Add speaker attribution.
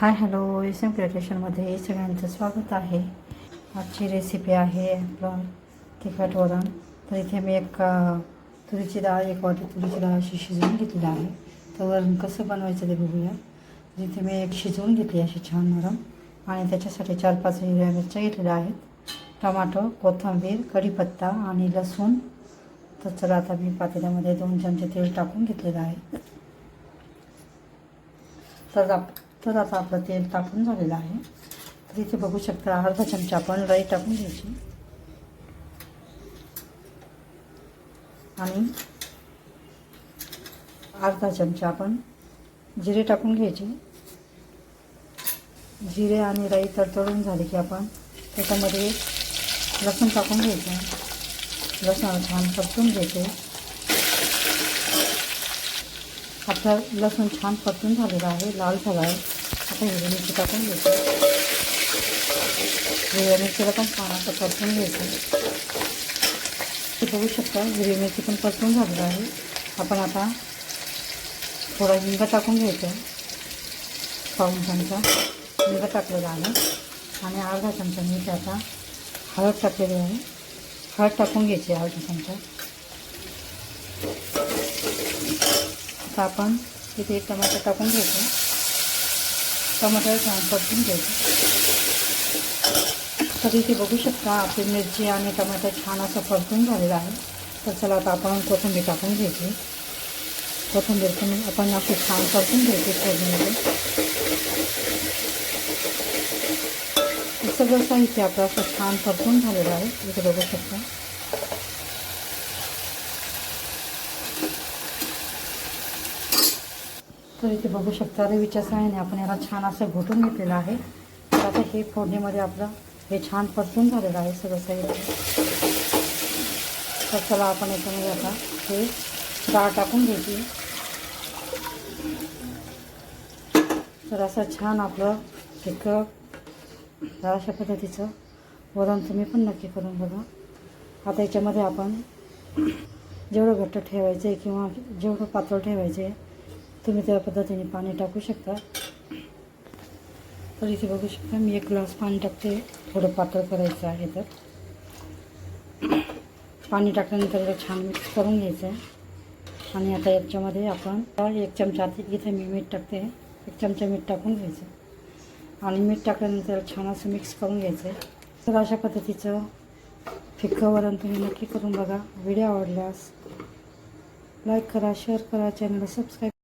Speaker 1: Hi hello. S M क्रिएटेशनमध्ये सगळ्यांचं स्वागत आहे. आजची रेसिपी आहे आपलं तिखट वरण तर इथे मी एक तुरीची डाळ एक वाटी तुरीची डाळ अशी शिजवून घेतलेली आहे. तर वरण कसं बनवायचं ते बघूया. जिथे इथे मी एक शिजवून घेतली अशी छान नरम. आणि त्याच्यासाठी चार पाच हिरव्या मिरच्या घेतलेल्या आहेत. टमाटो कोथिंबीर कढीपत्ता आणि लसूण. तर चला आता मी पातेल्यामध्ये दोन चमचे तेल टाकून घेतलेलं आहे. तर तर आता आपलं तेल टाकून झालेलं आहे. तर इथे बघू शकता अर्धा चमचा आपण राई टाकून घ्यायची. आणि अर्धा चमचा आपण जिरे टाकून घ्यायचे. जिरे आणि राई तडतडून झाले की आपण त्याच्यामध्ये लसूण टाकून घ्यायचं. लसूण छान परतून घ्यायचे आपला लसूण छान परतून झालेला आहे लाल झाला आहे आता हिरवी मिरची टाकून घ्यायची हिरव्या मिरचीला पण छान असं परतून घ्यायचं ते बघू शकता हिरवी मिरची पण परतून झालेलं आहे आपण आता थोडा हिंग टाकून घ्यायचं पाऊन चमचा हिंग टाकलेला आहे आणि अर्धा चमचा मीठ आता हळद टाकलेली आहे हळद टाकून घ्यायची अर्धा चमचा आता आपण एक टमाटर टाकून घ्यायचं. टमाटर छान परतून घ्यायचं. तर इथे शकता आपली मिरची आणि टमाटर छान असं परतून झालेलं आहे. तर चला आता आपण कोथिंबीर टाकून घ्यायची. कोथिंबीर पण आपण अशी छान परतून घ्यायची फोडणीमध्ये. साहित्य आपलं छान परतून आहे. इथे बघू शकता. तर इथे बघू शकता रवीच्या सहाय्याने आपण याला छान असं घोटून घेतलेलं आहे. तर आता हे फोडणीमध्ये आपलं हे छान परतून झालेलं आहे सगळं साहित्य. तर चला आपण याच्यामध्ये आता हे डाळ टाकून घ्यायची. तर असं छान आपलं एक अशा पद्धतीचं वरण तुम्ही पण नक्की करून बघा. आता याच्यामध्ये आपण जेवढं घट्ट ठेवायचं आहे किंवा जेवढं पातळ ठेवायचं आहे तुम्ही त्या पद्धतीने पाणी टाकू शकता. तर इथे बघू शकता मी एक ग्लास पाणी टाकते. थोडं पातळ करायचं आहे तर. पाणी टाकल्यानंतर छान मिक्स करून घ्यायचं आहे आणि आता याच्यामध्ये आपण एक चमचा इथे मी मीठ टाकते. एक चमचा मीठ टाकून घ्यायचं. आणि मीठ टाकल्यानंतर छान असं मिक्स करून घ्यायचं आहे तर अशा पद्धतीचं फिक्कं वरण तुम्ही नक्की करून बघा. व्हिडिओ आवडल्यास लाईक करा शेअर करा चॅनलला सबस्क्राईब